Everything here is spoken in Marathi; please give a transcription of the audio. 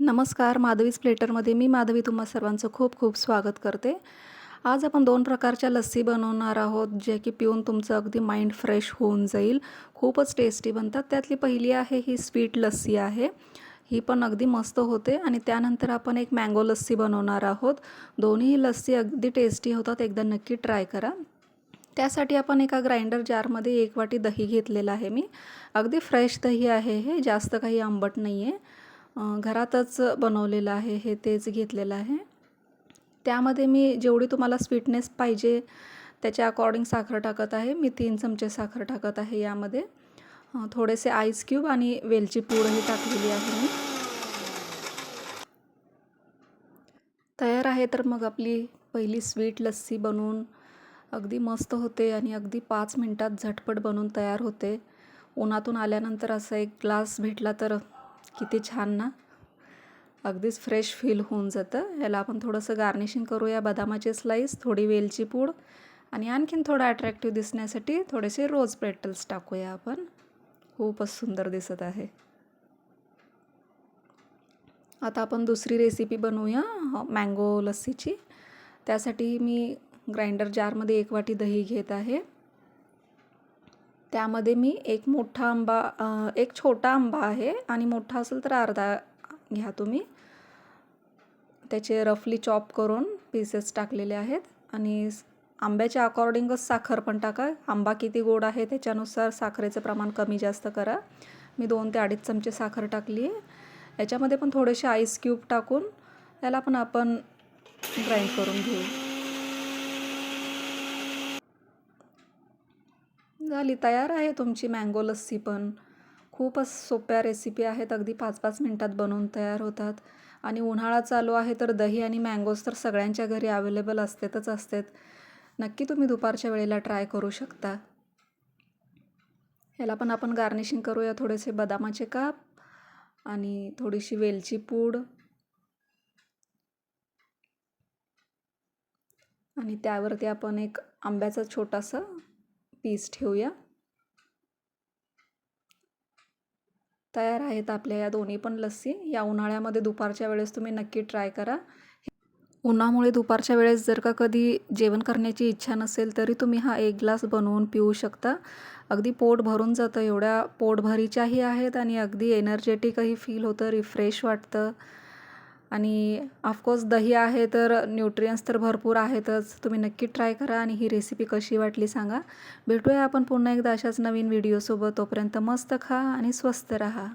नमस्कार माधवीज प्लेटरमध्ये मी माधवी तुम्हा सर्वांचं खूप खूप स्वागत करते. आज आपण दोन प्रकारच्या लस्सी बनवणार आहोत जे की पिऊन तुमचं अगदी माइंड फ्रेश होऊन जाईल. खूपच टेस्टी बनतात. त्यातली पहिली आहे ही स्वीट लस्सी आहे. ही पण अगदी मस्त होते आणि त्यानंतर आपण एक मँगो लस्सी बनवणार आहोत. दोन्ही लस्सी अगदी टेस्टी होतात. एकदा नक्की ट्राय करा. त्यासाठी आपण एका ग्राइंडर जारमध्ये एक वाटी दही घेतलेलं आहे मी. अगदी फ्रेश दही आहे हे. जास्त काही आंबट नाही आहे घरातच बनवलेलं आहे हे तेच घेतलेलं आहे. त्यामध्ये मी जेवढी तुम्हाला स्वीटनेस पाहिजे त्याच्या अकॉर्डिंग साखर टाकत आहे. मी तीन चमचे साखर टाकत आहे यामध्ये. थोडेसे आईस क्यूब आणि वेलची पूडही टाकलेली आहे मी. तयार आहे तर मग आपली पहिली स्वीट लस्सी बनवून अगदी मस्त होते आणि अगदी पाच मिनटात झटपट बनवून तयार होते. उन्हातून आल्यानंतर असा एक ग्लास भेटला तर किती छान ना. अगदीच फ्रेश फील होऊन जातं. ह्याला आपण थोडंसं गार्निशिंग करूया बदामाचे स्लाईस थोडी वेलची पूड आणि आणखीन थोडं अट्रॅक्टिव्ह दिसण्यासाठी थोडेसे रोज पेटल्स टाकूया आपण. खूपच सुंदर दिसत आहे. आता आपण दुसरी रेसिपी बनवूया मँगो लस्सीची. त्यासाठी मी ग्राइंडर जारमध्ये एक वाटी दही घेत आहे. त्यामध्ये मी एक मोठा आंबा एक छोटा आंबा आहे आणि मोठा असेल तर अर्धा घ्या तुम्ही. त्याचे रफली चॉप करून पीसेस टाकलेले आहेत आणि आंब्याच्या अकॉर्डिंगच साखर पण टाका. आंबा किती गोड आहे त्याच्यानुसार साखरेचं प्रमाण कमी जास्त करा. मी दोन ते अडीच चमचे साखर टाकली आहे. याच्यामध्ये पण थोडेसे आईस क्यूब टाकून त्याला पण आपण ग्राइंड करून घेऊ. झाली. तयार आहे तुमची मँगो लस्सी पण. खूपच सोप्या रेसिपी आहेत. अगदी पाच पाच मिनटात बनवून तयार होतात. आणि उन्हाळा चालू आहे तर दही आणि मँगोज तर सगळ्यांच्या घरी अवेलेबल असतेतच असतात. नक्की तुम्ही दुपारच्या वेळेला ट्राय करू शकता. ह्याला पण आपण गार्निशिंग करूया थोडेसे बदामाचे काप आणि थोडीशी वेलची पूड. आणि त्यावरती आपण एक आंब्याचा छोटासा पीस ठेवूया. तयार आहेत आपल्या या दोन्ही पण लस्सी. या उन्हाळ्यामध्ये दुपारच्या वेळेस तुम्ही नक्की ट्राय करा. उन्हामुळे दुपारच्या वेळेस जर का कधी जेवण करण्याची इच्छा नसेल तरी तुम्ही हा एक ग्लास बनवून पिऊ शकता. अगदी पोट भरून जातं. एवढ्या पोटभरीच्याही आहेत आणि अगदी एनर्जेटिकही फील होतं रिफ्रेश वाटतं. आणि ऑफकोर्स दही आहे तर न्यूट्रियन्स तर भरपूर आहेतच. तुम्ही नक्की ट्राय करा आणि ही रेसिपी कशी वाटली सांगा. भेटूया आपण पुन्हा एकदा अशाच नवीन व्हिडिओसोबत तोपर्यंत मस्त खा आणि स्वस्त रहा.